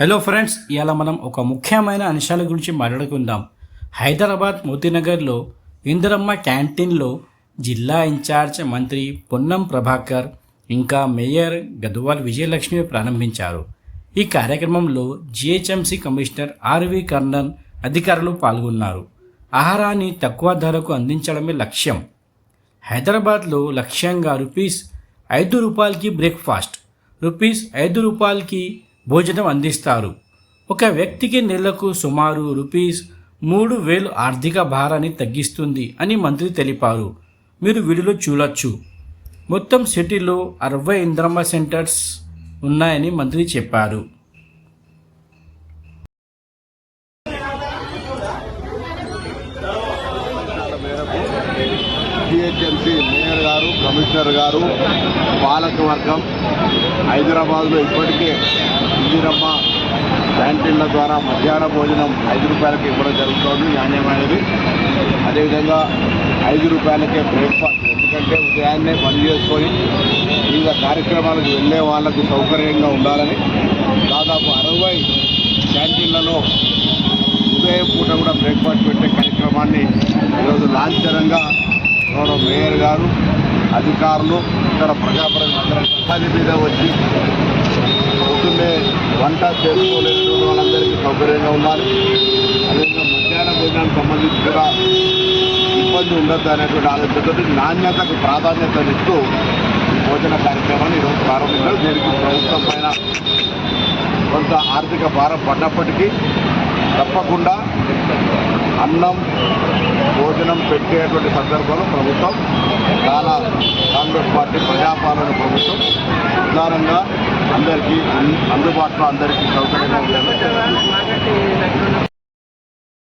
Hello friends ఇవాళ మనం ఒక ముఖ్యమైన అంశాల గురించి మాట్లాడుకుందాం. హైదరాబాద్ మోతీనగర్లో ఇందిరమ్మ క్యాంటీన్లో జిల్లా ఇన్ఛార్జ్ మంత్రి పొన్నం ప్రభాకర్ ఇంకా మేయర్ గద్వాల్ విజయలక్ష్మి ప్రారంభించారు. ఈ కార్యక్రమంలో జిహెచ్ఎంసీ కమిషనర్ ఆర్వి కర్ణన్ అధికారులు పాల్గొన్నారు. ఆహారాన్ని తక్కువ ధరకు అందించడమే లక్ష్యం. హైదరాబాద్లో లక్ష్యంగా రూపీస్ ఐదు రూపాయలకి బ్రేక్ఫాస్ట్ రూపీస్ ఐదు రూపాయలకి భోజనం అందిస్తారు. ఒక వ్యక్తికి నెలకు సుమారు రూపీస్ మూడు వేలు ఆర్థిక భారాన్ని తగ్గిస్తుంది అని మంత్రి తెలిపారు. మీరు వీడిలో చూడొచ్చు. మొత్తం సిటీలో అరవై ఇంద్రమ్మ సెంటర్స్ ఉన్నాయని మంత్రి చెప్పారు. జిహెచ్ఎంసీ మేయర్ గారు కమిషనర్ గారు పాలకవర్గం హైదరాబాద్లో ఇప్పటికే ఇందిరమ్మ క్యాంటీన్ల ద్వారా మధ్యాహ్న భోజనం ఐదు రూపాయలకి ఇవ్వడం జరుగుతోంది నాణ్యమైనది అదేవిధంగా ఐదు రూపాయలకే బ్రేక్ఫాస్ట్ ఎందుకంటే ఉదయాన్నే పని చేసుకొని వివిధ కార్యక్రమాలకు వెళ్ళే వాళ్ళకు సౌకర్యంగా ఉండాలని దాదాపు అరవై క్యాంటీన్లలో ఉదయం పూట కూడా బ్రేక్ఫాస్ట్ పెట్టే కార్యక్రమాన్ని ఈరోజు లాంఛనంగా గౌరవ మేయర్ గారు అధికారులు ఇతర ప్రజాప్రతినిధులందరూ దాని మీద వచ్చి పొద్దున్నే వంట చేసుకోలేని వాళ్ళందరికీ సౌకర్యంగా ఉండాలి అదేవిధంగా మధ్యాహ్న భోజనానికి సంబంధించి కూడా ఇబ్బంది ఉండద్దు అనేటువంటి ఆలోచనతో నాణ్యతకు ప్రాధాన్యతనిస్తూ ఇస్తూ భోజన కార్యక్రమాన్ని ఈరోజు ప్రారంభించారు. దీనికి ప్రభుత్వం పైన కొంత ఆర్థిక భారం పడ్డప్పటికీ తప్పకుండా అన్నం భోజనం పెట్టేటువంటి సందర్భంలో ప్రభుత్వం చాలా కాంగ్రెస్ పార్టీ ప్రజాపాలన ప్రభుత్వం ప్రధానంగా అందరికీ అందుబాటులో అందరికీ సౌకర్యంగా ఉండేలా.